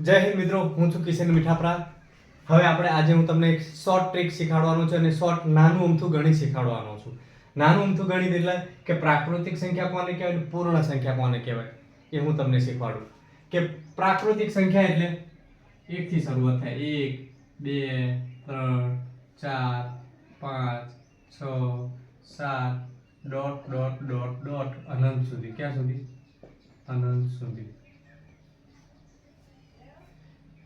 જય હિન્દ મિત્રો, હું છું કિશન મીઠાપરા. હવે આપણે આજે હું તમને એક શોર્ટ ટ્રીક શીખવાડવાનો છું અને શોર્ટ નાનું અમથું ગણિત શીખવાડવાનો છું. નાનું અમથું ગણિત એટલે કે પ્રાકૃતિક સંખ્યા કોને કહેવાય પૂર્ણ સંખ્યા કોને કહેવાય એ હું તમને શીખવાડું. કે પ્રાકૃતિક સંખ્યા એટલે એકથી શરૂઆત થાય. એક, બે, ત્રણ, ચાર, પાંચ, છ, સાત, ડોટ ડોટ ડોટ ડોટ, અનંત સુધી. ક્યાં સુધી? અનંત સુધી.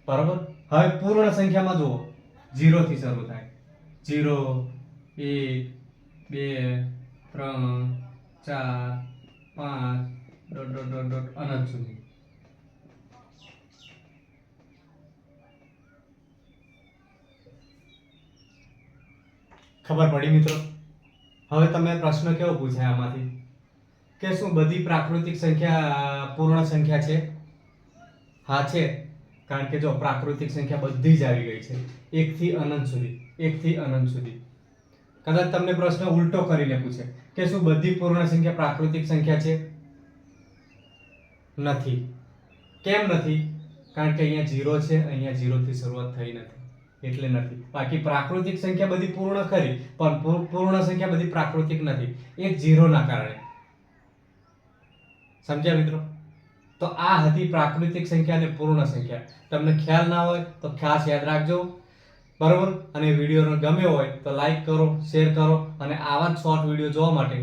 બરાબર? હવે પૂર્ણ સંખ્યામાં જુઓ. થી શરૂ થાય. જીરો એક, બે, ત્રણ, ચાર, પાંચ, ડોટ ડોટ ડોટ ડોટ, અનંત સુધી. ખબર પડી મિત્રો? હવે તમે પ્રશ્ન કેવો પૂછાય આમાંથી? કે શું બધી પ્રાકૃતિક સંખ્યા, પૂર્ણ સંખ્યા છે? હા છે. કારણ કે જો પ્રાકૃતિક સંખ્યા બધી જ આવી ગઈ છે, એકથી અનંત સુધી, એકથી અનંત સુધી. કદાચ તમને પ્રશ્ન ઉલટો કરીને પૂછે કે શું બધી પૂર્ણ સંખ્યા પ્રાકૃતિક સંખ્યા છે? નથી. કેમ નથી? કારણ કે અહીંયા જીરો છે, અહીંયા જીરોથી શરૂઆત થઈ નથી. એટલે નથી. બાકી પ્રાકૃતિક સંખ્યા બધી પૂર્ણ ખરી, પણ પૂર્ણ સંખ્યા બધી પ્રાકૃતિક નથી. એક જીરોના કારણે. સમજ્યા મિત્રો? તો આ હતી પ્રાકૃતિક સંખ્યા અને પૂર્ણ સંખ્યા. તમને ખ્યાલ ના હોય તો ખાસ યાદ રાખજો. બરાબર? અને વિડીયોને ગમ્યો હોય તો લાઈક કરો શેર કરો અને આવા જ શોર્ટ વીડિયો જોવા માટે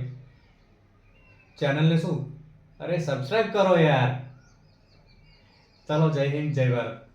ચેનલને શું? અરે સબસ્ક્રાઈબ કરો યાર. ચાલો જય હિન્દ, જય ભારત.